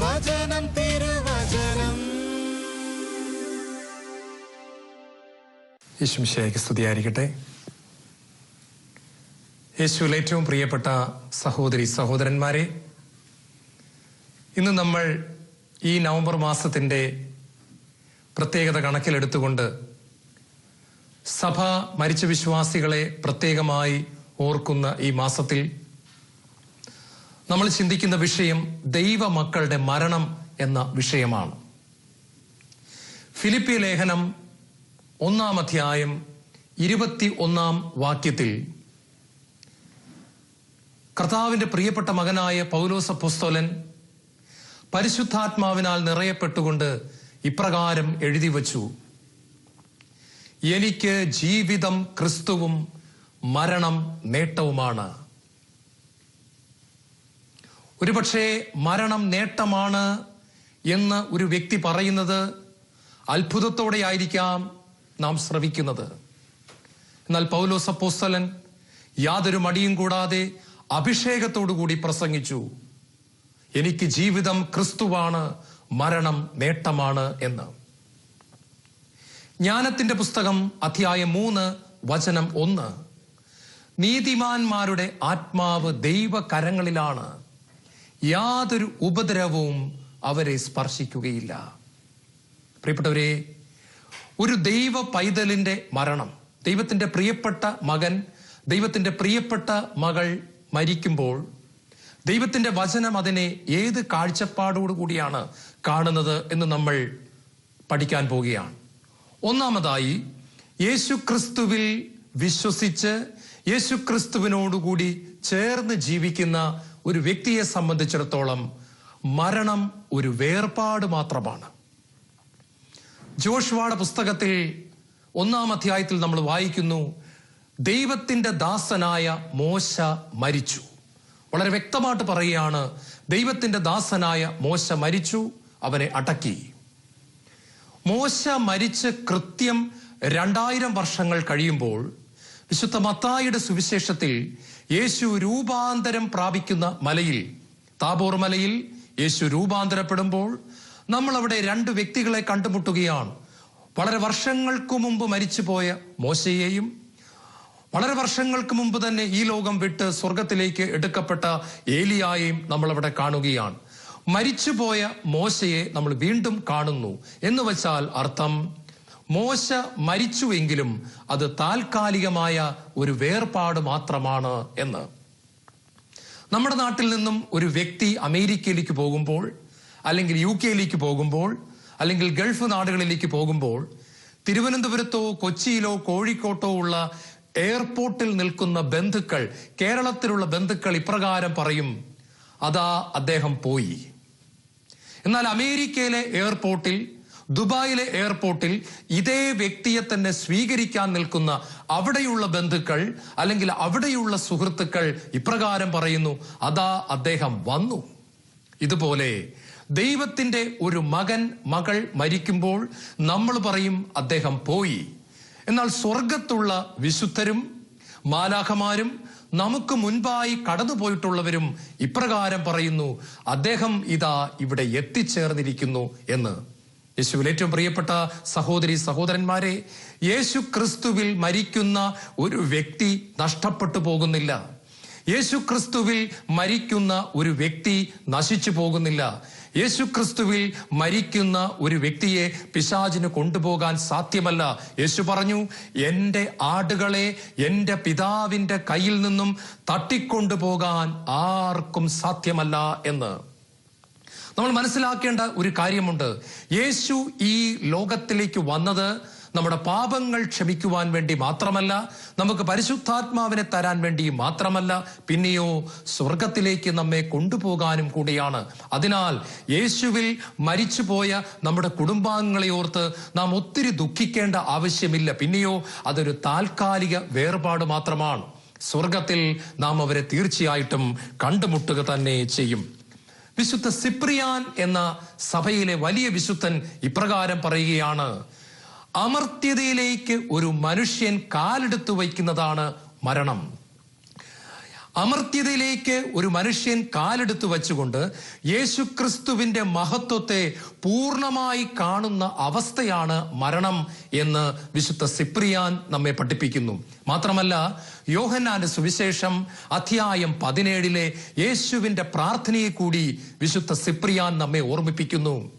വചനം തിരുവചനം യേശുമിശിയായിക്ക് സ്തുതിയായിരിക്കട്ടെ. യേശുവിൽ ഏറ്റവും പ്രിയപ്പെട്ട സഹോദരി സഹോദരന്മാരെ ഇന്ന് നമ്മൾ ഈ നവംബർ മാസത്തിന്റെ പ്രത്യേകത കണക്കിലെടുത്തുകൊണ്ട് സഭ മരിച്ച വിശ്വാസികളെ പ്രത്യേകമായി ഓർക്കുന്ന ഈ മാസത്തിൽ നമ്മൾ ചിന്തിക്കുന്ന വിഷയം ദൈവമക്കളുടെ മരണം എന്ന വിഷയമാണ്. ഫിലിപ്പി ലേഖനം ഒന്നാം അധ്യായം ഇരുപത്തി ഒന്നാം വാക്യത്തിൽ കർത്താവിന്റെ പ്രിയപ്പെട്ട മകനായ പൗലോസ പുസ്തോലൻ പരിശുദ്ധാത്മാവിനാൽ നിറയപ്പെട്ടുകൊണ്ട് ഇപ്രകാരം എഴുതി വച്ചു. എനിക്ക് ജീവിതം ക്രിസ്തുവും മരണം നേട്ടവുമാണ്. ഒരുപക്ഷെ മരണം നേട്ടമാണ് എന്ന് ഒരു വ്യക്തി പറയുന്നത് അത്ഭുതത്തോടെ ആയിരിക്കാം നാം ശ്രവിക്കുന്നത്. എന്നാൽ പൗലോസ് അപ്പോസ്തലൻ യാതൊരു മടിയും കൂടാതെ അഭിഷേകത്തോടു കൂടി പ്രസംഗിച്ചു. എനിക്ക് ജീവിതം ക്രിസ്തുവാണ് മരണം നേട്ടമാണ് എന്ന്. ജ്ഞാനത്തിന്റെ പുസ്തകം അധ്യായം മൂന്ന് വചനം ഒന്ന്. നീതിമാന്മാരുടെ ആത്മാവ് ദൈവകരങ്ങളിലാണ്. യാതൊരു ഉപദ്രവവും അവരെ സ്പർശിക്കുകയില്ല. പ്രിയപ്പെട്ടവരെ ഒരു ദൈവ പൈതലിന്റെ മരണം ദൈവത്തിന്റെ പ്രിയപ്പെട്ട മകൻ ദൈവത്തിന്റെ പ്രിയപ്പെട്ട മകൾ മരിക്കുമ്പോൾ ദൈവത്തിന്റെ വചനം അതിനെ ഏത് കാഴ്ചപ്പാടോടു കൂടിയാണ് കാണുന്നത് എന്ന് നമ്മൾ പഠിക്കാൻ പോവുകയാണ്. ഒന്നാമതായി യേശു ക്രിസ്തുവിൽ വിശ്വസിച്ച് യേശു ക്രിസ്തുവിനോടുകൂടി ചേർന്ന് ജീവിക്കുന്ന ഒരു വ്യക്തിയെ സംബന്ധിച്ചിടത്തോളം മരണം ഒരു വേർപാട് മാത്രമാണ്. ജോഷ്വാട പുസ്തകത്തിൽ ഒന്നാം അധ്യായത്തിൽ നമ്മൾ വായിക്കുന്നു ദൈവത്തിന്റെ ദാസനായ മോശ മരിച്ചു. വളരെ വ്യക്തമായിട്ട് പറയുകയാണ് ദൈവത്തിന്റെ ദാസനായ മോശ മരിച്ചു അവനെ അടക്കി. മോശ മരിച്ച് കൃത്യം രണ്ടായിരം വർഷങ്ങൾ കഴിയുമ്പോൾ വിശുദ്ധ മത്തായിയുടെ സുവിശേഷത്തിൽ യേശു രൂപാന്തരം പ്രാപിക്കുന്ന മലയിൽ താബോർ മലയിൽ യേശു രൂപാന്തരപ്പെടുമ്പോൾ നമ്മൾ അവിടെ രണ്ട് വ്യക്തികളെ കണ്ടുമുട്ടുകയാണ്. വളരെ വർഷങ്ങൾക്ക് മുമ്പ് മരിച്ചുപോയ മോശയെയും വളരെ വർഷങ്ങൾക്ക് മുമ്പ് തന്നെ ഈ ലോകം വിട്ട് സ്വർഗത്തിലേക്ക് എടുക്കപ്പെട്ട ഏലിയായെയും നമ്മൾ അവിടെ കാണുകയാണ്. മരിച്ചുപോയ മോശയെ നമ്മൾ വീണ്ടും കാണുന്നു. എന്ന് വെച്ചാൽ അർത്ഥം മോശ മരിച്ചുവെങ്കിലും അത് താൽക്കാലികമായ ഒരു വേർപാട് മാത്രമാണ് എന്ന്. നമ്മുടെ നാട്ടിൽ നിന്നും ഒരു വ്യക്തി അമേരിക്കയിലേക്ക് പോകുമ്പോൾ അല്ലെങ്കിൽ യു കെയിലേക്ക് പോകുമ്പോൾ അല്ലെങ്കിൽ ഗൾഫ് നാടുകളിലേക്ക് പോകുമ്പോൾ തിരുവനന്തപുരത്തോ കൊച്ചിയിലോ കോഴിക്കോട്ടോ ഉള്ള എയർപോർട്ടിൽ നിൽക്കുന്ന ബന്ധുക്കൾ കേരളത്തിലുള്ള ബന്ധുക്കൾ ഇപ്രകാരം പറയും അതാ അദ്ദേഹം പോയി. എന്നാൽ അമേരിക്കയിലെ എയർപോർട്ടിൽ ദുബായിലെ എയർപോർട്ടിൽ ഇതേ വ്യക്തിയെ തന്നെ സ്വീകരിക്കാൻ നിൽക്കുന്ന അവിടെയുള്ള ബന്ധുക്കൾ അല്ലെങ്കിൽ അവിടെയുള്ള സുഹൃത്തുക്കൾ ഇപ്രകാരം പറയുന്നു അതാ അദ്ദേഹം വന്നു. ഇതുപോലെ ദൈവത്തിന്റെ ഒരു മകൻ മകൾ മരിക്കുമ്പോൾ നമ്മൾ പറയും അദ്ദേഹം പോയി. എന്നാൽ സ്വർഗത്തുള്ള വിശുദ്ധരും മാലാഖമാരും നമുക്ക് മുൻപായി കടന്നുപോയിട്ടുള്ളവരും ഇപ്രകാരം പറയുന്നു അദ്ദേഹം ഇതാ ഇവിടെ എത്തിച്ചേർന്നിരിക്കുന്നു എന്ന്. യേശുവിൽ ഏറ്റവും പ്രിയപ്പെട്ട സഹോദരി സഹോദരന്മാരെ യേശു ക്രിസ്തുവിൽ മരിക്കുന്ന ഒരു വ്യക്തി നഷ്ടപ്പെട്ടു പോകുന്നില്ല. യേശു ക്രിസ്തുവിൽ മരിക്കുന്ന ഒരു വ്യക്തി നശിച്ചു പോകുന്നില്ല. യേശു ക്രിസ്തുവിൽ മരിക്കുന്ന ഒരു വ്യക്തിയെ പിശാചിന് കൊണ്ടുപോകാൻ സാധ്യമല്ല. യേശു പറഞ്ഞു എന്റെ ആടുകളെ എന്റെ പിതാവിന്റെ കയ്യിൽ നിന്നും തട്ടിക്കൊണ്ടുപോകാൻ ആർക്കും സാധ്യമല്ല എന്ന്. നമ്മൾ മനസ്സിലാക്കേണ്ട ഒരു കാര്യമുണ്ട്. യേശു ഈ ലോകത്തിലേക്ക് വന്നത് നമ്മുടെ പാപങ്ങൾ ക്ഷമിക്കുവാൻ വേണ്ടി മാത്രമല്ല നമുക്ക് പരിശുദ്ധാത്മാവിനെ തരാൻ വേണ്ടി മാത്രമല്ല പിന്നെയോ സ്വർഗത്തിലേക്ക് നമ്മെ കൊണ്ടുപോകാനും കൂടിയാണ്. അതിനാൽ യേശുവിൽ മരിച്ചുപോയ നമ്മുടെ കുടുംബാംഗങ്ങളെ ഓർത്ത് നാം ഒത്തിരി ദുഃഖിക്കേണ്ട ആവശ്യമില്ല. പിന്നെയോ അതൊരു താൽക്കാലിക വേർപാട് മാത്രമാണ്. സ്വർഗത്തിൽ നാം അവരെ തീർച്ചയായിട്ടും കണ്ടുമുട്ടുക തന്നെ ചെയ്യും. വിശുദ്ധ സിപ്രിയാൻ എന്ന സഭയിലെ വലിയ വിശുദ്ധൻ ഇപ്രകാരം പറയുകയാണ് അമർത്യതയിലേക്ക് ഒരു മനുഷ്യൻ കാലെടുത്തു വയ്ക്കുന്നതാണ് മരണം. അമർത്യതയിലേക്ക് ഒരു മനുഷ്യൻ കാലെടുത്തു വച്ചുകൊണ്ട് യേശുക്രിസ്തുവിന്റെ മഹത്വത്തെ പൂർണമായി കാണുന്ന അവസ്ഥയാണ് മരണം എന്ന് വിശുദ്ധ സിപ്രിയാൻ നമ്മെ പഠിപ്പിക്കുന്നു. മാത്രമല്ല യോഹന്നാന്റെ സുവിശേഷം അധ്യായം പതിനേഴിലെ യേശുവിന്റെ പ്രാർത്ഥനയെ കൂടി വിശുദ്ധ സിപ്രിയാൻ നമ്മെ ഓർമ്മിപ്പിക്കുന്നു.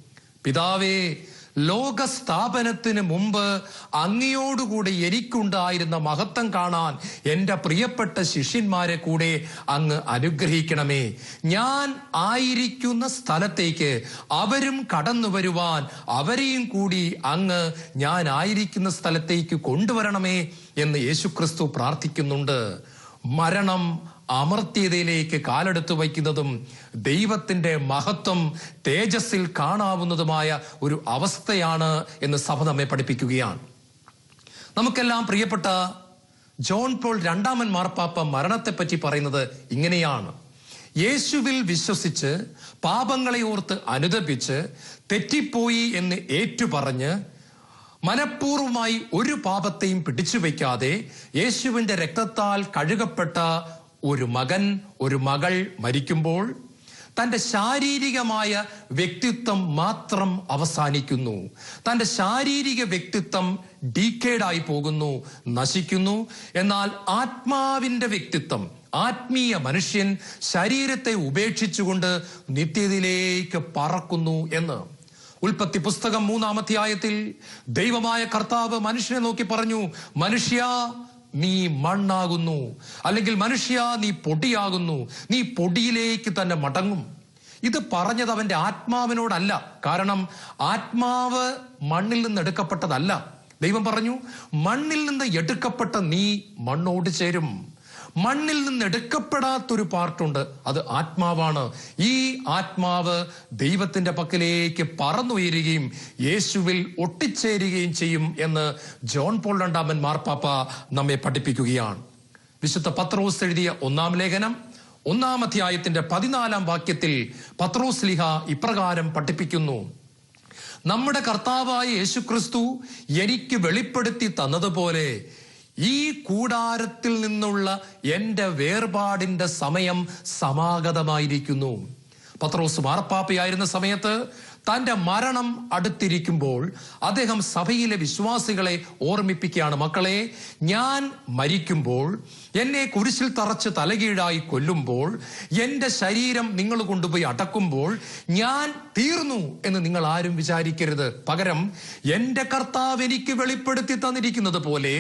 പിതാവേ ലോക സ്ഥാപനത്തിന് മുമ്പ് അങ്ങയോടുകൂടെ എനിക്കുണ്ടായിരുന്ന മഹത്വം കാണാൻ എന്റെ പ്രിയപ്പെട്ട ശിഷ്യന്മാരെ കൂടെ അങ്ങ് അനുഗ്രഹിക്കണമേ. ഞാൻ ആയിരിക്കുന്ന സ്ഥലത്തേക്ക് അവരും കടന്നു വരുവാൻ അവരെയും കൂടി അങ്ങ് ഞാൻ ആയിരിക്കുന്ന സ്ഥലത്തേക്ക് കൊണ്ടുവരണമേ എന്ന് യേശുക്രിസ്തു പ്രാർത്ഥിക്കുന്നുണ്ട്. മരണം അമർത്യതയിലേക്ക് കാലെടുത്ത് വയ്ക്കുന്നതും ദൈവത്തിന്റെ മഹത്വം തേജസ്സിൽ കാണാവുന്നതുമായ ഒരു അവസ്ഥയാണ് എന്ന് സഭ നമ്മെ പഠിപ്പിക്കുകയാണ്. നമുക്കെല്ലാം പ്രിയപ്പെട്ട ജോൺ പോൾ രണ്ടാമൻ മാർപ്പാപ്പ മരണത്തെപ്പറ്റി പറയുന്നത് ഇങ്ങനെയാണ്. യേശുവിൽ വിശ്വസിച്ച് പാപങ്ങളെ ഓർത്ത് അനുദപിച്ച് തെറ്റിപ്പോയി എന്ന് ഏറ്റുപറഞ്ഞ് മനഃപൂർവമായി ഒരു പാപത്തെയും പിടിച്ചു വയ്ക്കാതെ യേശുവിന്റെ രക്തത്താൽ കഴുകപ്പെട്ട ഒരു മകൻ ഒരു മകൾ മരിക്കുമ്പോൾ തന്റെ ശാരീരികമായ വ്യക്തിത്വം മാത്രം അവസാനിക്കുന്നു. തന്റെ ശാരീരിക വ്യക്തിത്വം ഡീക്കേഡായി പോകുന്നു നശിക്കുന്നു. എന്നാൽ ആത്മാവിന്റെ വ്യക്തിത്വം ആത്മീയ മനുഷ്യൻ ശരീരത്തെ ഉപേക്ഷിച്ചുകൊണ്ട് നിത്യതയിലേക്ക് പറക്കുന്നു എന്ന്. ഉൽപ്പത്തി പുസ്തകം മൂന്നാമധ്യായത്തിൽ ദൈവമായ കർത്താവ് മനുഷ്യനെ നോക്കി പറഞ്ഞു മനുഷ്യ നീ മണ്ണാകുന്നു. അല്ലെങ്കിൽ മനുഷ്യ നീ പൊടിയാകുന്നു. നീ പൊടിയിലേക്ക് തന്നെ മടങ്ങും. ഇത് പറഞ്ഞത് അവന്റെ ആത്മാവിനോടല്ല. കാരണം ആത്മാവ് മണ്ണിൽ നിന്ന് എടുക്കപ്പെട്ടതല്ല. ദൈവം പറഞ്ഞു മണ്ണിൽ നിന്ന് എടുക്കപ്പെട്ട നീ മണ്ണോട് ചേരും. മണ്ണിൽ നിന്ന് എടുക്കപ്പെടാത്തൊരു പാർട്ടുണ്ട്. അത് ആത്മാവാണ്. ഈ ആത്മാവ് ദൈവത്തിന്റെ പക്കലേക്ക് പറന്നുയരുകയും യേശുവിൽ ഒട്ടിച്ചേരുകയും ചെയ്യും എന്ന് ജോൺ പോൾ രണ്ടാമൻ മാർപ്പാപ്പ നമ്മെ പഠിപ്പിക്കുകയാണ്. വിശുദ്ധ പത്രോസ് എഴുതിയ ഒന്നാം ലേഖനം ഒന്നാം അധ്യായത്തിന്റെ പതിനാലാം വാക്യത്തിൽ പത്രോസ് ലിഹ ഇപ്രകാരം പഠിപ്പിക്കുന്നു. നമ്മുടെ കർത്താവായ യേശുക്രിസ്തു എനിക്ക് വെളിപ്പെടുത്തി തന്നതുപോലെ ഈ കൂടാരത്തിൽ നിന്നുള്ള എന്റെ വേർപാടിന്റെ സമയം സമാഗതമായിരിക്കുന്നു. പത്രോസ് മാർപ്പാപ്പയായിരുന്ന സമയത്ത് തന്റെ മരണം അടുത്തിരിക്കുമ്പോൾ അദ്ദേഹം സഭയിലെ വിശ്വാസികളെ ഓർമ്മിപ്പിക്കുകയാണ്. മക്കളെ ഞാൻ മരിക്കുമ്പോൾ എന്നെ കുരിശിൽ തറച്ച് തലകീഴായി കൊല്ലുമ്പോൾ എന്റെ ശരീരം നിങ്ങൾ കൊണ്ടുപോയി അടക്കുമ്പോൾ ഞാൻ തീർന്നു എന്ന് നിങ്ങൾ ആരും വിചാരിക്കരുത്. പകരം എന്റെ കർത്താവ് എനിക്ക് വെളിപ്പെടുത്തി തന്നിരിക്കുന്നത് പോലെ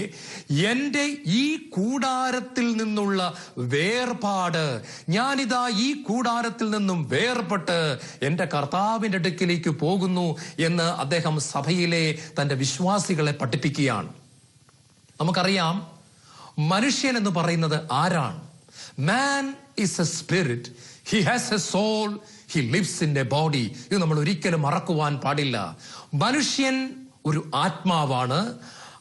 എന്റെ ഈ കൂടാരത്തിൽ നിന്നുള്ള വേർപാട് ഞാനിതാ ഈ കൂടാരത്തിൽ നിന്നും വേർപെട്ട് എന്റെ കർത്താവിന്റെ കർത്താവിന്റെ അടുക്കിലേക്ക് പോകുന്നു എന്ന് അദ്ദേഹം സഭയിലെ തന്റെ വിശ്വാസികളെ പഠിപ്പിക്കുകയാണ്. നമുക്കറിയാം മനുഷ്യൻ എന്ന് പറയുന്നത് ആരാണ്? Man is a spirit he has a soul he lives in a body ഇത് നമ്മൾ ഒരിക്കലും മറക്കുവാൻ പാടില്ല. മനുഷ്യൻ ഒരു ആത്മാവാണ്.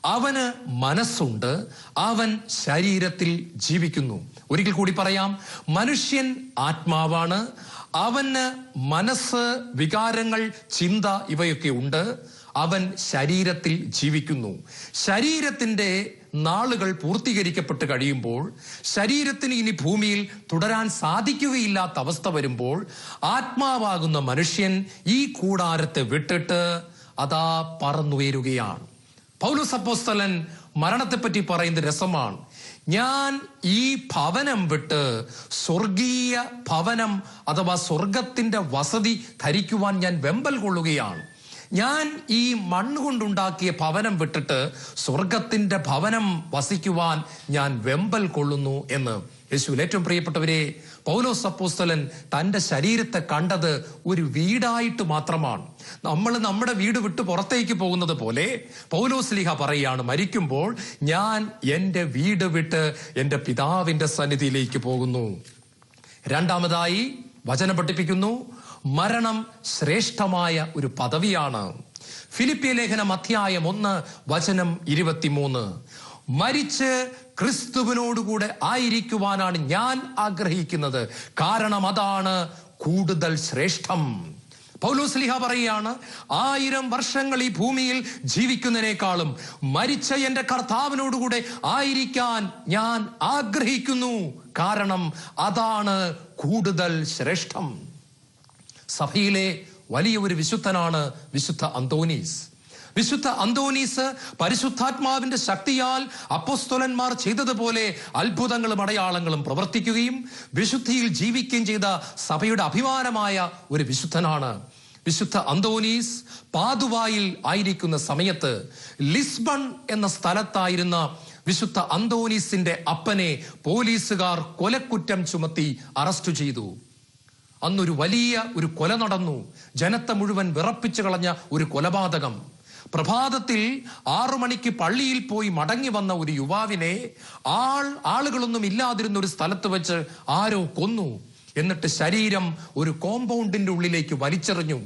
അവന് മനസ്സുണ്ട്. അവൻ ശരീരത്തിൽ ജീവിക്കുന്നു. ഒരിക്കൽ കൂടി പറയാം. മനുഷ്യൻ ആത്മാവാണ്. അവന് മനസ്സ് വികാരങ്ങൾ ചിന്ത ഇവയൊക്കെ ഉണ്ട്. അവൻ ശരീരത്തിൽ ജീവിക്കുന്നു. ശരീരത്തിന്റെ നാളുകൾ പൂർത്തീകരിക്കപ്പെട്ട് കഴിയുമ്പോൾ ശരീരത്തിന് ഇനി ഭൂമിയിൽ തുടരാൻ സാധിക്കുകയില്ലാത്ത അവസ്ഥ വരുമ്പോൾ ആത്മാവാകുന്ന മനുഷ്യൻ ഈ കൂടാരത്തെ വിട്ടിട്ട് അതാ പറന്നുയരുകയാണ്. പൗലോസ് അപ്പോസ്തലൻ മരണത്തെപ്പറ്റി പറയുന്നത് രസമാണ്. ഞാൻ ഈ ഭവനം വിട്ട് സ്വർഗീയ ഭവനം അഥവാ സ്വർഗത്തിന്റെ വസതി ധരിക്കുവാൻ ഞാൻ വെമ്പൽ കൊള്ളുകയാണ്. ഞാൻ ഈ മണ്ണ് കൊണ്ടുണ്ടാക്കിയ ഭവനം വിട്ടിട്ട് സ്വർഗത്തിന്റെ ഭവനം വസിക്കുവാൻ ഞാൻ വെമ്പൽ കൊള്ളുന്നു എന്ന്. യേശുവിൽ ഏറ്റവും പ്രിയപ്പെട്ടവരെ പൗലോസ് അപ്പോസ്തലൻ തന്റെ ശരീരത്തെ കണ്ടത് ഒരു വീടായിട്ട് മാത്രമാണ്. നമ്മൾ നമ്മുടെ വീട് വിട്ട് പുറത്തേക്ക് പോകുന്നത് പോലെ പൗലോസ് ലീഹ പറയുകയാണ് മരിക്കുമ്പോൾ ഞാൻ എന്റെ വീട് വിട്ട് എന്റെ പിതാവിന്റെ സന്നിധിയിലേക്ക് പോകുന്നു. രണ്ടാമതായി വചനം പഠിപ്പിക്കുന്നു മരണം ശ്രേഷ്ഠമായ ഒരു പദവിയാണ്. ഫിലിപ്പിയ ലേഖനം അധ്യായം ഒന്ന് വചനം ഇരുപത്തിമൂന്ന്. മരിച്ച് ക്രിസ്തുവിനോടുകൂടെ ആയിരിക്കുവാനാണ് ഞാൻ ആഗ്രഹിക്കുന്നത്. കാരണം അതാണ് കൂടുതൽ ശ്രേഷ്ഠം. പൗലോസ്ലിഹ പറയുകയാണ് ആയിരം വർഷങ്ങൾ ഈ ഭൂമിയിൽ ജീവിക്കുന്നതിനേക്കാളും മരിച്ച എന്റെ കർത്താവിനോടുകൂടെ ആയിരിക്കാൻ ഞാൻ ആഗ്രഹിക്കുന്നു. കാരണം അതാണ് കൂടുതൽ ശ്രേഷ്ഠം. സഭയിലെ വലിയ ഒരു വിശുദ്ധനാണ് വിശുദ്ധ അന്തോനീസ് വിശുദ്ധ അന്തോനീസ് പരിശുദ്ധാത്മാവിന്റെ ശക്തിയാൽ അപ്പോസ്തോലന്മാർ ചെയ്തതുപോലെ അത്ഭുതങ്ങളും അടയാളങ്ങളും പ്രവർത്തിക്കുകയും വിശുദ്ധിയിൽ ജീവിക്കുകയും ചെയ്ത സഭയുടെ അഭിമാനമായ ഒരു വിശുദ്ധനാണ്. വിശുദ്ധ അന്തോനീസ് പാതുവായിൽ ആയിരിക്കുന്ന സമയത്ത് ലിസ്ബൺ എന്ന സ്ഥലത്തായിരുന്ന വിശുദ്ധ അന്തോനീസിന്റെ അപ്പനെ പോലീസുകാർ കൊലക്കുറ്റം ചുമത്തി അറസ്റ്റ് ചെയ്തു. അന്നൊരു വലിയ ഒരു കൊല നടന്നു. ജനത്തെ മുഴുവൻ വിറപ്പിച്ചു കളഞ്ഞ ഒരു കൊലപാതകം. പ്രഭാതത്തിൽ ആറു മണിക്ക് പള്ളിയിൽ പോയി മടങ്ങി വന്ന ഒരു യുവാവിനെ ആൾ ആളുകളൊന്നും ഇല്ലാതിരുന്ന ഒരു സ്ഥലത്ത് വെച്ച് ആരോ കൊന്നു. എന്നിട്ട് ശരീരം ഒരു കോമ്പൗണ്ടിന്റെ ഉള്ളിലേക്ക് വലിച്ചെറിഞ്ഞു.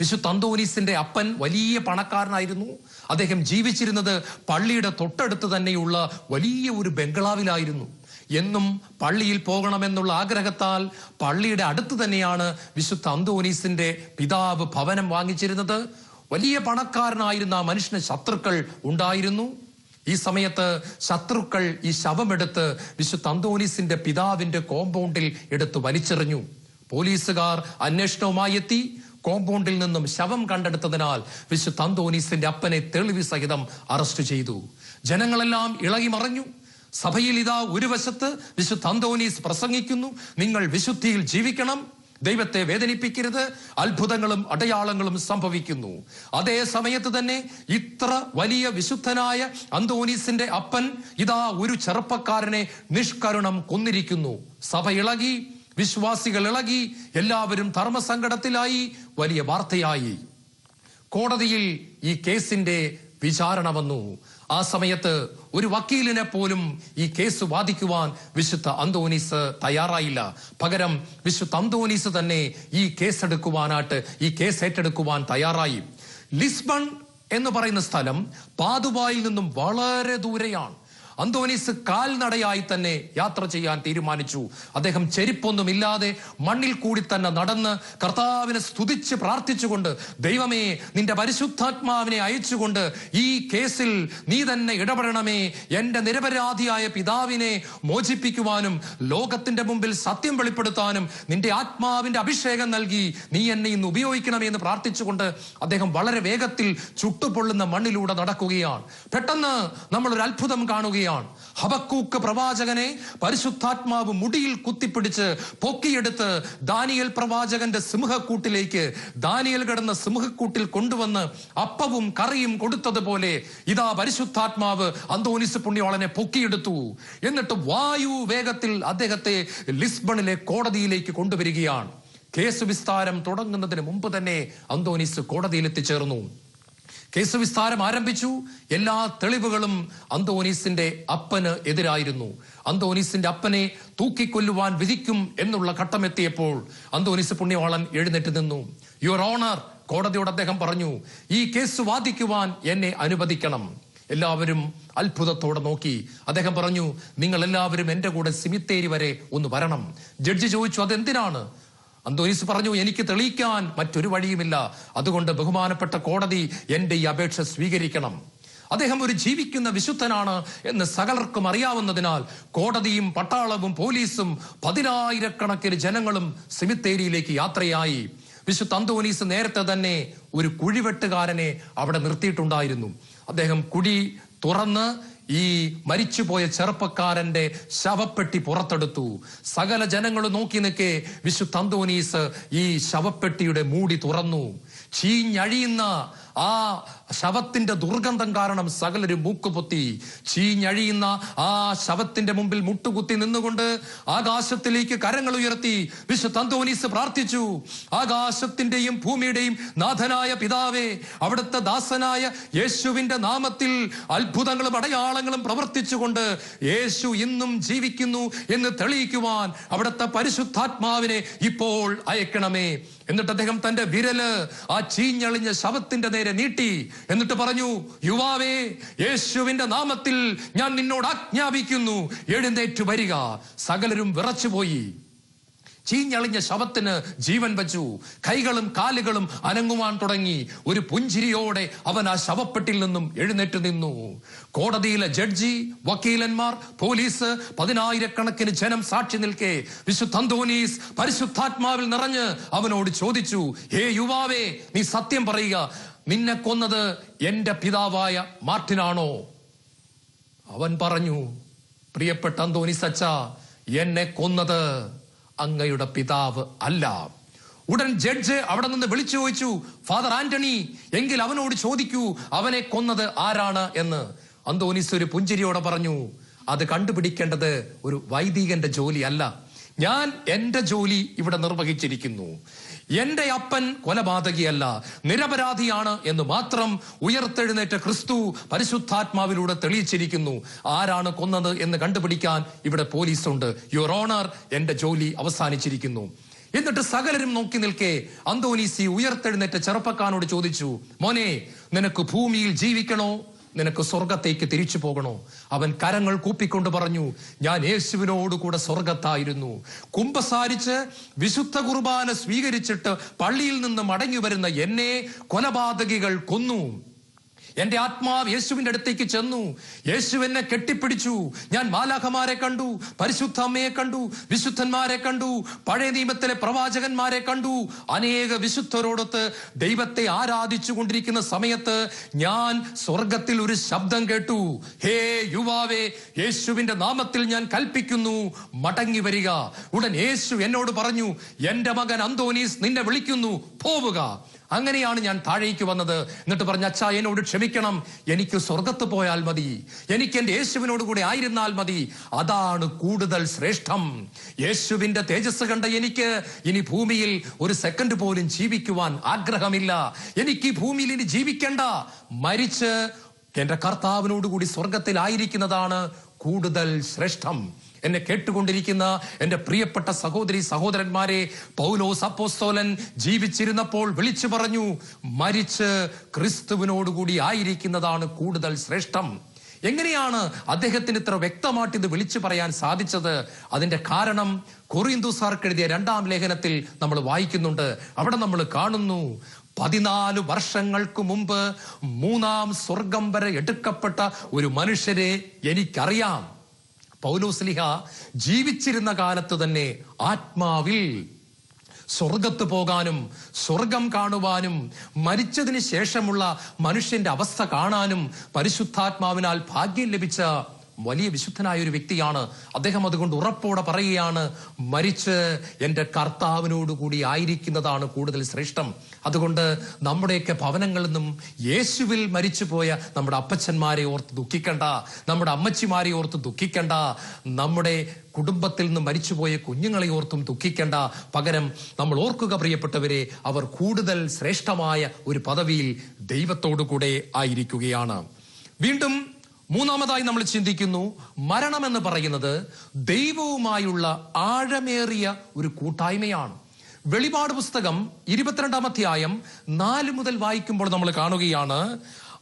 വിശു തന്തോനീസിന്റെ അപ്പൻ വലിയ പണക്കാരനായിരുന്നു. അദ്ദേഹം ജീവിച്ചിരുന്നത് പള്ളിയുടെ തൊട്ടടുത്ത് തന്നെയുള്ള വലിയ ഒരു ബംഗ്ലാവിലായിരുന്നു. എന്നും പള്ളിയിൽ പോകണമെന്നുള്ള ആഗ്രഹത്താൽ പള്ളിയുടെ അടുത്ത് തന്നെയാണ് വിശുദ്ധ അന്തോനീസിന്റെ പിതാവ് ഭവനം വാങ്ങിച്ചിരുന്നത്. വലിയ പണക്കാരനായിരുന്ന ആ മനുഷ്യന് ശത്രുക്കൾ ഉണ്ടായിരുന്നു. ഈ സമയത്ത് ശത്രുക്കൾ ഈ ശവമെടുത്ത് വിശുദ്ധ അന്തോനീസിന്റെ പിതാവിന്റെ കോമ്പൗണ്ടിൽ എടുത്ത് വലിച്ചെറിഞ്ഞു. പോലീസുകാർ അന്വേഷണവുമായി എത്തി. കോമ്പൗണ്ടിൽ നിന്നും ശവം കണ്ടെടുത്തതിനാൽ വിശുദ്ധ അന്തോനീസിന്റെ അപ്പനെ തെളിവ് സഹിതം അറസ്റ്റ് ചെയ്തു. ജനങ്ങളെല്ലാം ഇളകി മറഞ്ഞു. സഭയിൽ ഇതാ ഒരു വശത്ത് വിശുദ്ധ അന്തോനീസ് പ്രസംഗിക്കുന്നു. നിങ്ങൾ വിശുദ്ധിയിൽ ജീവിക്കണം. ദൈവത്തെ വേദനിപ്പിക്കരുത് അത്ഭുതങ്ങളും അടയാളങ്ങളും സംഭവിക്കുന്നു. അതേ സമയത്ത് തന്നെ ഇത്ര വലിയ വിശുദ്ധനായ അന്തോനീസിന്റെ അപ്പൻ ഇതാ ഒരു ചെറുപ്പക്കാരനെ നിഷ്കരുണം കൊന്നിരിക്കുന്നു. സഭ ഇളകി വിശ്വാസികൾ ഇളകി എല്ലാവരും ധർമ്മസങ്കടത്തിലായി വലിയ വാർത്തയായി. കോടതിയിൽ ഈ കേസിന്റെ വിചാരണ വന്നു. ആ സമയത്ത് ഒരു വക്കീലിനെ പോലും ഈ കേസ് വാദിക്കുവാൻ വിശുദ്ധ അന്തോനീസ് തയ്യാറായില്ല. പകരം വിശുദ്ധ അന്തോനീസ് തന്നെ ഈ കേസ് എടുക്കുവാനായിട്ട് ഈ കേസ് ഏറ്റെടുക്കുവാൻ തയ്യാറായി. ലിസ്ബൺ എന്ന് പറയുന്ന സ്ഥലം പാതുവായിൽ നിന്നും വളരെ ദൂരെയാണ്. അന്തോനീസ് കാൽനടയായി തന്നെ യാത്ര ചെയ്യാൻ തീരുമാനിച്ചു. അദ്ദേഹം ചെരിപ്പൊന്നുമില്ലാതെ മണ്ണിൽ കൂടി തന്നെ നടന്ന് കർത്താവിനെ സ്തുതിച്ച് പ്രാർത്ഥിച്ചുകൊണ്ട് ദൈവമേ നിന്റെ പരിശുദ്ധാത്മാവിനെ അയച്ചുകൊണ്ട് ഈ കേസിൽ നീ തന്നെ ഇടപെടണമേ. എന്റെ നിരപരാധിയായ പിതാവിനെ മോചിപ്പിക്കുവാനും ലോകത്തിന്റെ മുമ്പിൽ സത്യം വെളിപ്പെടുത്താനും നിന്റെ ആത്മാവിന്റെ അഭിഷേകം നൽകി നീ എന്നെ ഇന്ന് ഉപയോഗിക്കണമേ എന്ന് പ്രാർത്ഥിച്ചുകൊണ്ട് അദ്ദേഹം വളരെ വേഗത്തിൽ ചുട്ടുപൊള്ളുന്ന മണ്ണിലൂടെ നടക്കുകയാണ്. പെട്ടെന്ന് നമ്മൾ ഒരു അത്ഭുതം കാണുകയാണ്. ഹബക്കൂക്ക് പ്രവാചകനെ പരിശുദ്ധാത്മാവ് മുടിയിൽ കുത്തിപ്പിടിച്ച് പൊക്കിയെടുത്ത് ദാനിയൽ പ്രവാചകന്റെ സിംഹക്കൂട്ടിലേക്ക് ദാനിയൽ കിടന്ന സിംഹക്കൂട്ടിൽ കൊണ്ടുവന്ന് അപ്പവും കറിയും കൊടുത്തതുപോലെ ഇതാ പരിശുദ്ധാത്മാവ് അന്തോനിസ് പുണ്യോളനെ പൊക്കിയെടുത്തു. എന്നിട്ട് വായു വേഗത്തിൽ അദ്ദേഹത്തെ ലിസ്ബണിലെ കോടതിയിലേക്ക് കൊണ്ടുവരികയാണ്. കേസ് വിസ്താരം തുടങ്ങുന്നതിന് മുമ്പ് തന്നെ അന്തോനിസ് കോടതിയിൽ എത്തിച്ചേർന്നു. കേസ് വിസ്താരം ആരംഭിച്ചു. എല്ലാ തെളിവുകളും അന്തോനീസിന്റെ അപ്പന് എതിരായിരുന്നു. അന്തോനീസിന്റെ അപ്പനെ തൂക്കിക്കൊല്ലുവാൻ വിധിക്കും എന്നുള്ള ഘട്ടമെത്തിയപ്പോൾ അന്തോനീസ് പുണ്യവാളൻ എഴുന്നേറ്റ് നിന്നു. യുവർ ഓണർ കോടതിയോട് അദ്ദേഹം പറഞ്ഞു ഈ കേസ് വാദിക്കുവാൻ എന്നെ അനുവദിക്കണം. എല്ലാവരും അത്ഭുതത്തോടെ നോക്കി. അദ്ദേഹം പറഞ്ഞു നിങ്ങൾ എല്ലാവരും എന്റെ കൂടെ സിമിത്തേരി വരെ ഒന്ന് വരണം. ജഡ്ജി ചോദിച്ചു അതെന്തിനാണ്? അന്തോനീസ് പറഞ്ഞു എനിക്ക് തെളിയിക്കാൻ മറ്റൊരു വഴിയുമില്ല. അതുകൊണ്ട് ബഹുമാനപ്പെട്ട കോടതി എന്റെ ഈ അപേക്ഷ സ്വീകരിക്കണം. അദ്ദേഹം ഒരു ജീവിക്കുന്ന വിശുദ്ധനാണ് എന്ന് സകലർക്കും അറിയാവുന്നതിനാൽ കോടതിയും പട്ടാളവും പോലീസും പതിനായിരക്കണക്കിന് ജനങ്ങളും സിമിത്തേരിയിലേക്ക് യാത്രയായി. വിശുദ്ധ അന്തോനീസ് നേരത്തെ തന്നെ ഒരു കുഴിവെട്ടുകാരനെ അവിടെ നിർത്തിയിട്ടുണ്ടായിരുന്നു. അദ്ദേഹം കുഴി തുറന്ന് ഈ മരിച്ചുപോയ ചെറുപ്പക്കാരന്റെ ശവപ്പെട്ടി പുറത്തെടുത്തു. സകല ജനങ്ങൾ നോക്കി നിൽക്കെ വിശുദ്ധ അന്തോനീസ് ഈ ശവപ്പെട്ടിയുടെ മൂടി തുറന്നു. ചീഞ്ഞഴിയുന്ന ആ ശവത്തിന്റെ ദുർഗന്ധം കാരണം സകലരും മൂക്കുപൊത്തി ചീഞ്ഞഴിയുന്ന ആ ശവത്തിന്റെ മുമ്പിൽ മുട്ടുകുത്തി നിന്നുകൊണ്ട് ആകാശത്തിലേക്ക് കരങ്ങൾ ഉയർത്തി വിശുദ്ധ അന്തോനീസ് പ്രാർത്ഥിച്ചു. ആകാശത്തിന്റെയും ഭൂമിയുടെയും നാഥനായ പിതാവേ അവിടുത്തെ ദാസനായ യേശുവിന്റെ നാമത്തിൽ അത്ഭുതങ്ങളും അടയാളങ്ങളും പ്രവർത്തിച്ചുകൊണ്ട് യേശു ഇന്നും ജീവിക്കുന്നു എന്ന് തെളിയിക്കുവാൻ അവിടുത്തെ പരിശുദ്ധാത്മാവിനെ ഇപ്പോൾ അയക്കണമേ. എന്നിട്ട് അദ്ദേഹം തന്റെ വിരൽ ആ ചീഞ്ഞളിഞ്ഞ ശവത്തിന്റെ നേരെ നീട്ടി എന്നിട്ട് പറഞ്ഞു യുവാവേ യേശുവിന്റെ നാമത്തിൽ ഞാൻ നിന്നോട് ആജ്ഞാപിക്കുന്നു. എഴുന്നേറ്റ് വരിക. സകലരും വിറച്ചുപോയി. ചീഞ്ഞളിഞ്ഞ ശവത്തിന് ജീവൻ വച്ചു. കൈകളും കാലുകളും അനങ്ങുവാൻ തുടങ്ങി. ഒരു പുഞ്ചിരിയോടെ അവൻ ആ ശവപ്പെട്ടിൽ നിന്നും എഴുന്നേറ്റ് നിന്നു. കോടതിയിലെ ജഡ്ജി വക്കീലന്മാർ പോലീസ് പതിനായിരക്കണക്കിന് ജനം സാക്ഷി നിൽക്കെ വിശുദ്ധ അന്തോനീസ് പരിശുദ്ധാത്മാവിൽ നിറഞ്ഞ് അവനോട് ചോദിച്ചു ഹേ യുവാവേ നീ സത്യം പറയുക. നിന്നെ കൊന്നത് എന്റെ പിതാവായ മാർട്ടിനാണോ? അവൻ പറഞ്ഞു പ്രിയപ്പെട്ട അന്തോനിസ് സച്ച എന്നെ കൊന്നത് അങ്ങയുടെ പിതാവ് അല്ല. ഉടൻ ജഡ്ജ് അവിടെ നിന്ന് വിളിച്ചു ചോദിച്ചു ഫാദർ ആന്റണി എങ്കിൽ അവനോട് ചോദിക്കൂ അവനെ കൊന്നത് ആരാണ്? എന്ന്. അന്തോനിസ് ഒരു പുഞ്ചിരിയോടെ പറഞ്ഞു അത് കണ്ടുപിടിക്കേണ്ടത് ഒരു വൈദികന്റെ ജോലി അല്ല ഞാൻ എന്റെ ജോലി ഇവിടെ നിർവഹിച്ചിരിക്കുന്നു. എന്റെ അപ്പൻ കൊലപാതകിയല്ല നിരപരാധിയാണ് എന്ന് മാത്രം ഉയർത്തെഴുന്നേറ്റ ക്രിസ്തു പരിശുദ്ധാത്മാവിലൂടെ തെളിയിച്ചിരിക്കുന്നു. ആരാണ് കൊന്നത് എന്ന് കണ്ടുപിടിക്കാൻ ഇവിടെ പോലീസുണ്ട്. യുവർ ഓണർ എന്റെ ജോലി അവസാനിച്ചിരിക്കുന്നു. എന്നിട്ട് സകലരും നോക്കി നിൽക്കെ അന്തോനീസി ഉയർത്തെഴുന്നേറ്റ ചെറുപ്പക്കാരനോട് ചോദിച്ചു മോനെ നിനക്ക് ഭൂമിയിൽ ജീവിക്കണോ? നിനക്ക് സ്വർഗത്തേക്ക് തിരിച്ചു പോകണോ? അവൻ കരങ്ങൾ കൂപ്പിക്കൊണ്ട് പറഞ്ഞു ഞാൻ യേശുവിനോടുകൂടെ സ്വർഗത്തായിരുന്നു കുമ്പസാരിച്ച് വിശുദ്ധ കുർബാന സ്വീകരിച്ചിട്ട് പള്ളിയിൽ നിന്ന് മടങ്ങി വരുന്ന എന്നെ കൊലപാതകികൾ കൊന്നു. എന്റെ ആത്മാവ് യേശുവിന്റെ അടുത്തേക്ക് ചെന്നു. യേശു എന്നെ കെട്ടിപ്പിടിച്ചു. ഞാൻ മാലാഖമാരെ കണ്ടു പരിശുദ്ധ അമ്മയെ കണ്ടു വിശുദ്ധന്മാരെ കണ്ടു പഴയ നിയമത്തിലെ പ്രവാചകന്മാരെ കണ്ടു. അനേക വിശുദ്ധരോടൊത്ത് ദൈവത്തെ ആരാധിച്ചു കൊണ്ടിരിക്കുന്ന സമയത്ത് ഞാൻ സ്വർഗത്തിൽ ഒരു ശബ്ദം കേട്ടു. ഹേ യുവാവേ യേശുവിന്റെ നാമത്തിൽ ഞാൻ കൽപ്പിക്കുന്നു മടങ്ങി വരിക. ഉടൻ യേശു എന്നോട് പറഞ്ഞു എന്റെ മകൻ അന്തോനീസ് നിന്നെ വിളിക്കുന്നു പോവുക. അങ്ങനെയാണ് ഞാൻ താഴേക്ക് വന്നത്. എന്നിട്ട് പറഞ്ഞ അച്ഛാ എന്നോട് ക്ഷമിക്കണം. എനിക്ക് സ്വർഗത്ത് പോയാൽ മതി. എനിക്ക് എന്റെ യേശുവിനോട് കൂടെ ആയിരുന്നാൽ മതി. അതാണ് കൂടുതൽ ശ്രേഷ്ഠം. യേശുവിന്റെ തേജസ് കണ്ട എനിക്ക് ഇനി ഭൂമിയിൽ ഒരു സെക്കൻഡ് പോലും ജീവിക്കുവാൻ ആഗ്രഹമില്ല. എനിക്ക് ഭൂമിയിൽ ഇനി ജീവിക്കേണ്ട. മരിച്ച് എന്റെ കർത്താവിനോട് കൂടി സ്വർഗത്തിലായിരിക്കുന്നതാണ് കൂടുതൽ ശ്രേഷ്ഠം. എന്നെ കേട്ടുകൊണ്ടിരിക്കുന്ന എന്റെ പ്രിയപ്പെട്ട സഹോദരി സഹോദരന്മാരെ പൗലോസ് അപ്പോസ്തോലൻ ജീവിച്ചിരുന്നപ്പോൾ വിളിച്ചു പറഞ്ഞു മരിച്ച് ക്രിസ്തുവിനോടുകൂടി ആയിരിക്കുന്നതാണ് കൂടുതൽ ശ്രേഷ്ഠം. എങ്ങനെയാണ് അദ്ദേഹത്തിന് ഇത്ര വ്യക്തമായിട്ട് ഇത് വിളിച്ചു പറയാൻ സാധിച്ചത്? അതിന്റെ കാരണം കൊറിയന്തുസാർക്ക് എഴുതിയ രണ്ടാം ലേഖനത്തിൽ നമ്മൾ വായിക്കുന്നുണ്ട്. അവിടെ നമ്മൾ കാണുന്നു പതിനാല് വർഷങ്ങൾക്ക് മുമ്പ് മൂന്നാം സ്വർഗം വരെ എടുക്കപ്പെട്ട ഒരു മനുഷ്യരെ എനിക്കറിയാം. പൗലോസ്ലിഹ ജീവിച്ചിരുന്ന കാലത്ത് തന്നെ ആത്മാവിൽ സ്വർഗത്ത് പോകാനും സ്വർഗം കാണുവാനും മരിച്ചതിന് ശേഷമുള്ള മനുഷ്യന്റെ അവസ്ഥ കാണാനും പരിശുദ്ധാത്മാവിനാൽ ഭാഗ്യം ലഭിച്ച വലിയ വിശുദ്ധനായ ഒരു വ്യക്തിയാണ്. അദ്ദേഹം അതുകൊണ്ട് ഉറപ്പോടെ പറയുകയാണ് മരിച്ച് എന്റെ കർത്താവിനോട് കൂടി ആയിരിക്കുന്നതാണ് കൂടുതൽ ശ്രേഷ്ഠം. അതുകൊണ്ട് നമ്മുടെയൊക്കെ ഭവനങ്ങളിൽ നിന്നും യേശുവിൽ മരിച്ചുപോയ നമ്മുടെ അപ്പച്ചന്മാരെ ഓർത്ത് ദുഃഖിക്കണ്ട നമ്മുടെ അമ്മച്ചിമാരെ ഓർത്ത് ദുഃഖിക്കണ്ട നമ്മുടെ കുടുംബത്തിൽ നിന്ന് മരിച്ചുപോയ കുഞ്ഞുങ്ങളെ ഓർത്തും ദുഃഖിക്കേണ്ട. പകരം നമ്മൾ ഓർക്കുക പ്രിയപ്പെട്ടവരെ അവർ കൂടുതൽ ശ്രേഷ്ഠമായ ഒരു പദവിയിൽ ദൈവത്തോടു കൂടെ ആയിരിക്കുകയാണ്. വീണ്ടും മൂന്നാമതായി നമ്മൾ ചിന്തിക്കുന്നു മരണം എന്ന് പറയുന്നത് ദൈവവുമായുള്ള ആഴമേറിയ ഒരു കൂട്ടായ്മയാണ്. വെളിപാട് പുസ്തകം ഇരുപത്തിരണ്ടാം അധ്യായം നാല് മുതൽ വായിക്കുമ്പോൾ നമ്മൾ കാണുകയാണ്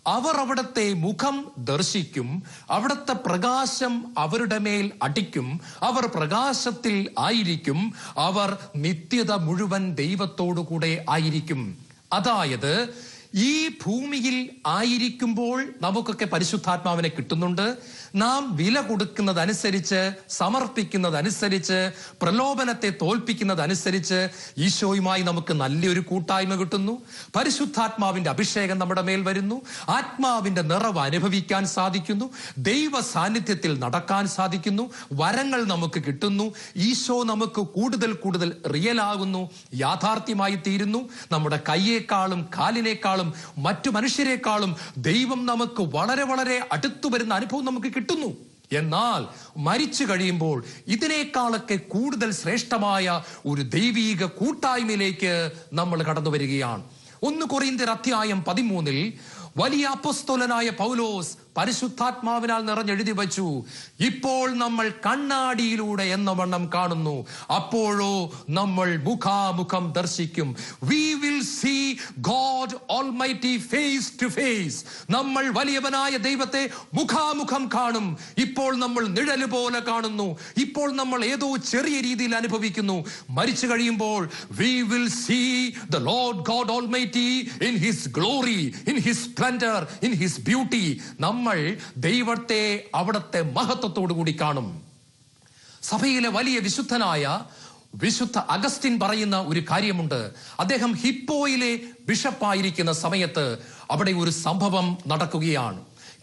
അവർ അവിടത്തെ മുഖം ദർശിക്കും അവിടത്തെ പ്രകാശം അവരുടെ മേൽ അടിക്കും അവർ പ്രകാശത്തിൽ ആയിരിക്കും അവർ നിത്യത മുഴുവൻ ദൈവത്തോടു കൂടെ ആയിരിക്കും. അതായത് ഈ ഭൂമിയിൽ ആയിരിക്കുമ്പോൾ നമുക്കൊക്കെ പരിശുദ്ധാത്മാവിനെ കിട്ടുന്നുണ്ട്. നാം വില കൊടുക്കുന്നതനുസരിച്ച് സമർപ്പിക്കുന്നതനുസരിച്ച് പ്രലോഭനത്തെ തോൽപ്പിക്കുന്നതനുസരിച്ച് ഈശോയുമായി നമുക്ക് നല്ലൊരു കൂട്ടായ്മ കിട്ടുന്നു. പരിശുദ്ധാത്മാവിന്റെ അഭിഷേകം നമ്മുടെ മേൽ വരുന്നു. ആത്മാവിന്റെ നിറവ് അനുഭവിക്കാൻ സാധിക്കുന്നു. ദൈവ സാന്നിധ്യത്തിൽ നടക്കാൻ സാധിക്കുന്നു. വരങ്ങൾ നമുക്ക് കിട്ടുന്നു. ഈശോ നമുക്ക് കൂടുതൽ കൂടുതൽ റിയൽ ആകുന്നു. യാഥാർത്ഥ്യമായി തീരുന്നു. നമ്മുടെ കയ്യേക്കാളും കാലിനേക്കാളും മറ്റു മനുഷ്യരെക്കാളും ദൈവം നമുക്ക് വളരെ വളരെ അടുത്തു വരുന്ന അനുഭവം നമുക്ക് കിട്ടുന്നു. എന്നാൽ മരിച്ചു കഴിയുമ്പോൾ ഇതിനേക്കാളൊക്കെ കൂടുതൽ ശ്രേഷ്ഠമായ ഒരു ദൈവീക കൂട്ടായ്മയിലേക്ക് നമ്മൾ കടന്നു വരികയാണ്. ഒന്ന് കൊറിയന്തിയർ അധ്യായം പതിമൂന്നിൽ വലിയ അപ്പസ്തോലനായ പൗലോസ് പരിശുദ്ധാത്മാവിനാൽ നിറഞ്ഞെഴുതി വച്ചു. ഇപ്പോൾ നമ്മൾ കണ്ണാടിയിലൂടെ എന്ന വണ്ണം കാണുന്നു. അപ്പോഴോ നമ്മൾ മുഖാമുഖം ദർശിക്കും. We will see God almighty face to face നമ്മൾ വലിയവനായ ദൈവത്തെ മുഖാമുഖം കാണും. ഇപ്പോൾ നമ്മൾ നിഴൽ പോലെ കാണുന്നു. ഇപ്പോൾ നമ്മൾ ഏതോ ചെറിയ രീതിയിൽ അനുഭവിക്കുന്നു. മരിച്ചു കഴിയുമ്പോൾ we will see the Lord God almighty in his glory in his splendour in his beauty നമ്മൾ ദൈവത്തെ അവിടത്തെ മഹത്വത്തോടു കൂടി കാണും. സഭയിലെ വലിയ വിശുദ്ധനായ വിശുദ്ധ അഗസ്റ്റിൻ പറയുന്ന ഒരു കാര്യമുണ്ട്. അദ്ദേഹം ഹിപ്പോയിലെ ബിഷപ്പായിരിക്കുന്ന സമയത്ത് അവിടെ ഒരു സംഭവം നടക്കുകയാണ്.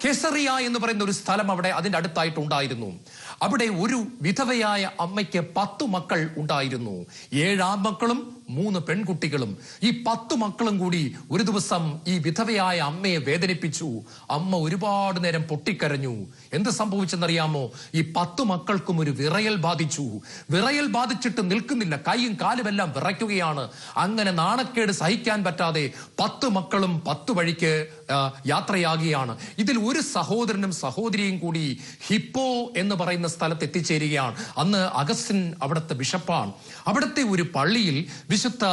കെസറിയ എന്ന് പറയുന്ന ഒരു സ്ഥലം അവിടെ അതിന്റെ അടുത്തായിട്ട് ഉണ്ടായിരുന്നു. അവിടെ ഒരു വിധവയായ അമ്മയ്ക്ക് പത്തു മക്കൾ ഉണ്ടായിരുന്നു. ഏഴാം ആൺമക്കളും മൂന്ന് പെൺകുട്ടികളും ഈ പത്തു മക്കളും കൂടി ഒരു ദിവസം ഈ വിധവയായ അമ്മയെ വേദനിപ്പിച്ചു. അമ്മ ഒരുപാട് നേരം പൊട്ടിക്കരഞ്ഞു. എന്ത് സംഭവിച്ചെന്നറിയാമോ? ഈ പത്തു മക്കൾക്കും ഒരു വിറയൽ ബാധിച്ചു. വിറയൽ ബാധിച്ചിട്ട് നിൽക്കുന്നില്ല. കൈയും കാലുമെല്ലാം വിറയ്ക്കുകയാണ്. അങ്ങനെ നാണക്കേട് സഹിക്കാൻ പറ്റാതെ പത്തു മക്കളും പത്തു വഴിക്ക് യാത്രയാകുകയാണ്. ഇതിൽ ഒരു സഹോദരനും സഹോദരിയും കൂടി ഹിപ്പോ എന്ന് പറയുന്ന സ്ഥലത്ത് എത്തിച്ചേരുകയാണ്. അന്ന് അഗസ്റ്റിൻ അവിടുത്തെ ബിഷപ്പാണ്. അവിടുത്തെ ഒരു പള്ളിയിൽ വിശുദ്ധ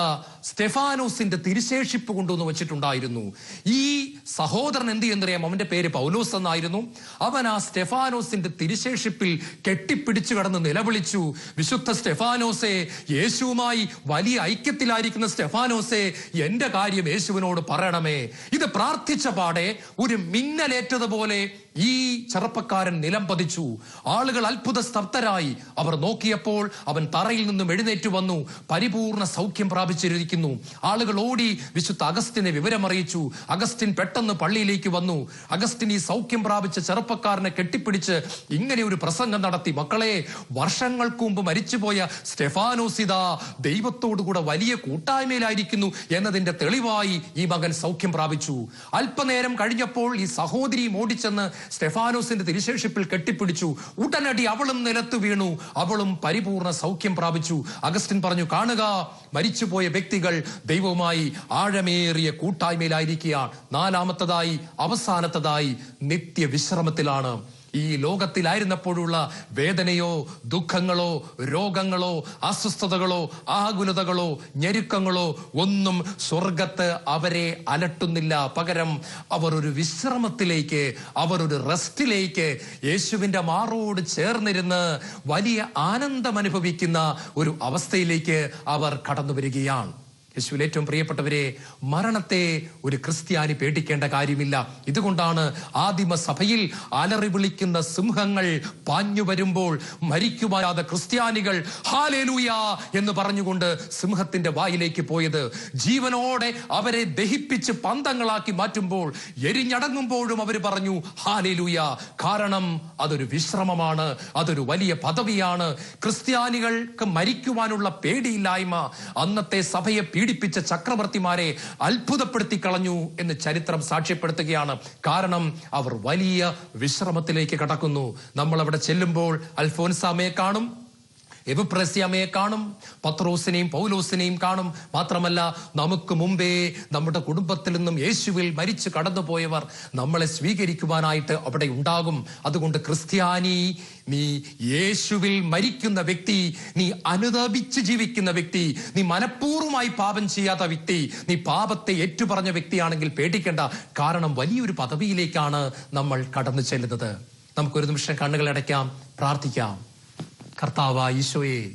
സ്റ്റെഫാനോസിന്റെ തിരുശേഷിപ്പ് കൊണ്ടുവന്ന് വെച്ചിട്ടുണ്ടായിരുന്നു. ഈ സഹോദരൻ എന്ത് ചെയ്യുന്നറിയാം അവന്റെ പേര് പൗലോസ് എന്നായിരുന്നു. അവൻ ആ സ്റ്റെഫാനോസിന്റെ തിരുശേഷിപ്പിൽ കെട്ടിപ്പിടിച്ചു കടന്ന് നിലവിളിച്ചു. വിശുദ്ധ സ്റ്റെഫാനോസെ യേശുവുമായി വലിയ ഐക്യത്തിലായിരിക്കുന്ന സ്റ്റെഫാനോസെ എന്റെ കാര്യം യേശുവിനോട് പറയണമേ. ഇത് പ്രാർത്ഥിച്ച പാടെ ഒരു മിന്നലേറ്റതുപോലെ ഈ ചെറുപ്പക്കാരൻ നിലം പതിച്ചു ആളുകൾ അത്ഭുത സ്തബ്ധരായി അവർ നോക്കിയപ്പോൾ അവൻ തറയിൽ നിന്നും എഴുന്നേറ്റ് വന്നു. പരിപൂർണ സൗഖ്യം പ്രാപിച്ചിരിക്കുന്നു. ആളുകൾ ഓടി വിശുദ്ധ അഗസ്റ്റിനെ വിവരമറിയിച്ചു. അഗസ്റ്റിൻ പെട്ടെന്ന് പള്ളിയിലേക്ക് വന്നു. അഗസ്റ്റിൻ ഈ സൗഖ്യം പ്രാപിച്ച ചെറുപ്പക്കാരനെ കെട്ടിപ്പിടിച്ച് ഇങ്ങനെ ഒരു പ്രസംഗം നടത്തി. മക്കളെ വർഷങ്ങൾക്ക് മുമ്പ് മരിച്ചുപോയ സ്റ്റെഫാനോസിത ദൈവത്തോടുകൂടെ വലിയ കൂട്ടായ്മയിലായിരിക്കുന്നു എന്നതിന്റെ തെളിവായി ഈ മകൻ സൗഖ്യം പ്രാപിച്ചു. അല്പനേരം കഴിഞ്ഞപ്പോൾ ഈ സഹോദരി ഓടിച്ചെന്ന് സ്റ്റെഫാനോസിന്റെ തിരുശേഷിപ്പിൽ കെട്ടിപ്പിടിച്ചു. ഉടനടി അവളും നിലത്ത് വീണു. അവളും പരിപൂർണ സൗഖ്യം പ്രാപിച്ചു. അഗസ്റ്റിൻ പറഞ്ഞു കാണുക മരിച്ചുപോയ വ്യക്തികൾ ദൈവവുമായി ആഴമേറിയ കൂട്ടായ്മയിലായിരിക്കുകയാണ്. നാലാമത്തതായി അവസാനത്തതായി നിത്യവിശ്രമത്തിലാണ്. ഈ ലോകത്തിലായിരുന്നപ്പോഴുള്ള വേദനയോ ദുഃഖങ്ങളോ രോഗങ്ങളോ അസ്വസ്ഥതകളോ ആകുലതകളോ ഞെരുക്കങ്ങളോ ഒന്നും സ്വർഗത്ത് അവരെ അലട്ടുന്നില്ല. പകരം അവർ ഒരു വിശ്രമത്തിലേക്ക് അവർ ഒരു റെസ്റ്റിലേക്ക് യേശുവിന്റെ മാറോട് ചേർന്നിരുന്ന് വലിയ ആനന്ദം അനുഭവിക്കുന്ന ഒരു അവസ്ഥയിലേക്ക് അവർ കടന്നു വരികയാണ് യേശുവിൽ ഏറ്റവും പ്രിയപ്പെട്ടവരെ മരണത്തെ ഒരു ക്രിസ്ത്യാനി പേടിക്കേണ്ട കാര്യമില്ല. ഇതുകൊണ്ടാണ് ആദിമ സഭയിൽ അലറി വിളിക്കുന്ന സിംഹങ്ങൾ പാഞ്ഞു വരുമ്പോൾ മരിക്കുമായാതെ ക്രിസ്ത്യാനികൾ ഹാലേലൂയ എന്ന് പറഞ്ഞുകൊണ്ട് സിംഹത്തിന്റെ വായിലേക്ക് പോയത്. ജീവനോടെ അവരെ ദഹിപ്പിച്ച് പന്തങ്ങളാക്കി മാറ്റുമ്പോൾ എരിഞ്ഞടങ്ങുമ്പോഴും അവർ പറഞ്ഞു ഹാലേലൂയ. കാരണം അതൊരു വിശ്രമമാണ് അതൊരു വലിയ പദവിയാണ്. ക്രിസ്ത്യാനികൾക്ക് മരിക്കുവാനുള്ള പേടിയില്ലായ്മ അന്നത്തെ സഭയെ പീഡിപ്പിച്ച ചക്രവർത്തിമാരെ അത്ഭുതപ്പെടുത്തി കളഞ്ഞു എന്ന് ചരിത്രം സാക്ഷ്യപ്പെടുത്തുകയാണ്. കാരണം അവർ വലിയ വിശ്രമത്തിലേക്ക് കടക്കുന്നു. നമ്മൾ അവിടെ ചെല്ലുമ്പോൾ അൽഫോൻസാമയെ കാണും. എബുപ്രസ്യാമയെ കാണും പത്രോസിനെയും പൗലോസിനെയും കാണും. മാത്രമല്ല നമുക്ക് മുമ്പേ നമ്മുടെ കുടുംബത്തിൽ നിന്നും യേശുവിൽ മരിച്ചു കടന്നുപോയവർ നമ്മളെ സ്വീകരിക്കുവാനായിട്ട് അവിടെ ഉണ്ടാകും. അതുകൊണ്ട് ക്രിസ്ത്യാനി നീ യേശുവിൽ മരിക്കുന്ന വ്യക്തി നീ അനുതപിച്ച് ജീവിക്കുന്ന വ്യക്തി നീ മനഃപൂർവമായി പാപം ചെയ്യാത്ത വ്യക്തി നീ പാപത്തെ ഏറ്റുപറഞ്ഞ വ്യക്തിയാണെങ്കിൽ പേടിക്കേണ്ട. കാരണം വലിയൊരു പദവിയിലേക്കാണ് നമ്മൾ കടന്നു ചെല്ലുന്നത്. നമുക്കൊരു നിമിഷം കണ്ണുകൾ അടയ്ക്കാം പ്രാർത്ഥിക്കാം. കർത്താവ ഈശോയെ.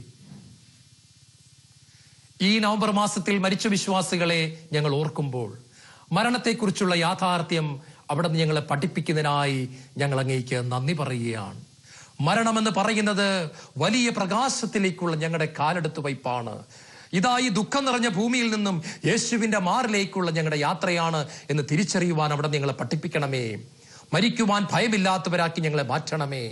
ഈ നവംബർ മാസത്തിൽ മരിച്ച വിശ്വാസികളെ ഞങ്ങൾ ഓർക്കുമ്പോൾ മരണത്തെക്കുറിച്ചുള്ള യാഥാർത്ഥ്യം അവിടെ നിന്ന് ഞങ്ങളെ പഠിപ്പിക്കുന്നതിനായി ഞങ്ങൾ അങ്ങേക്ക് നന്ദി പറയുകയാണ്. മരണമെന്ന് പറയുന്നത് വലിയ പ്രകാശത്തിലേക്കുള്ള ഞങ്ങളുടെ കാലെടുത്ത് വയ്പാണ് ഇതായി ദുഃഖം നിറഞ്ഞ ഭൂമിയിൽ നിന്നും യേശുവിന്റെ മാറിലേക്കുള്ള ഞങ്ങളുടെ യാത്രയാണ് എന്ന് തിരിച്ചറിയുവാൻ അവിടെ നിങ്ങളെ പഠിപ്പിക്കണമേ. മരിക്കുവാൻ ഭയമില്ലാത്തവരാക്കി ഞങ്ങളെ മാറ്റണമേ.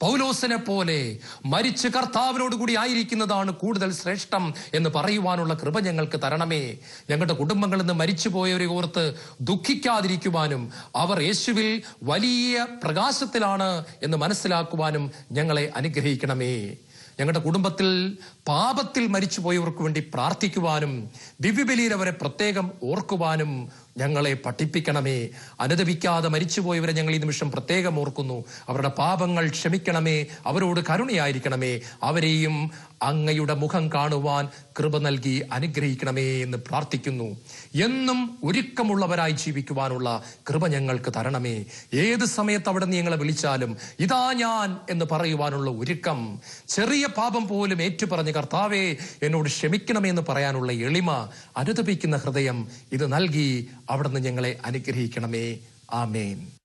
പൗലോസിനെ പോലെ മരിച്ച് കർത്താവിനോട് കൂടി ആയിരിക്കുന്നതാണ് കൂടുതൽ ശ്രേഷ്ഠം എന്ന് പറയുവാനുള്ള കൃപ ഞങ്ങൾക്ക് തരണമേ. ഞങ്ങളുടെ കുടുംബങ്ങളിൽ നിന്ന് മരിച്ചുപോയവരെ ഓർത്ത് ദുഃഖിക്കാതിരിക്കുവാനും അവർ യേശുവിൽ വലിയ പ്രകാശത്തിലാണ് എന്ന് മനസ്സിലാക്കുവാനും ഞങ്ങളെ അനുഗ്രഹിക്കണമേ. ഞങ്ങളുടെ കുടുംബത്തിൽ പാപത്തിൽ മരിച്ചുപോയവർക്ക് വേണ്ടി പ്രാർത്ഥിക്കുവാനും ദിവ്യബലിയിൽ അവരെ പ്രത്യേകം ഓർക്കുവാനും ഞങ്ങളെ പഠിപ്പിക്കണമേ. അനുദപിക്കാതെ മരിച്ചുപോയവരെ ഞങ്ങൾ ഈ നിമിഷം പ്രത്യേകം ഓർക്കുന്നു. അവരുടെ പാപങ്ങൾ ക്ഷമിക്കണമേ. അവരോട് കരുണയായിരിക്കണമേ. അവരെയും അങ്ങയുടെ മുഖം കാണുവാൻ കൃപ നൽകി അനുഗ്രഹിക്കണമേ എന്ന് പ്രാർത്ഥിക്കുന്നു. എന്നും ഒരുക്കമുള്ളവരായി ജീവിക്കുവാനുള്ള കൃപ ഞങ്ങൾക്ക് തരണമേ. ഏത് സമയത്ത് അവിടെ നീ ഞങ്ങളെ വിളിച്ചാലും ഇതാ ഞാൻ എന്ന് പറയുവാനുള്ള ഒരുക്കം ചെറിയ പാപം പോലും ഏറ്റുപറഞ്ഞ് കർത്താവേ എന്നോട് ക്ഷമിക്കണമേ എന്ന് പറയാനുള്ള എളിമ അനുദപിക്കുന്ന ഹൃദയം ഇത് നൽകി അവിടുന്ന് ഞങ്ങളെ അനുഗ്രഹിക്കണമേ. ആമേൻ.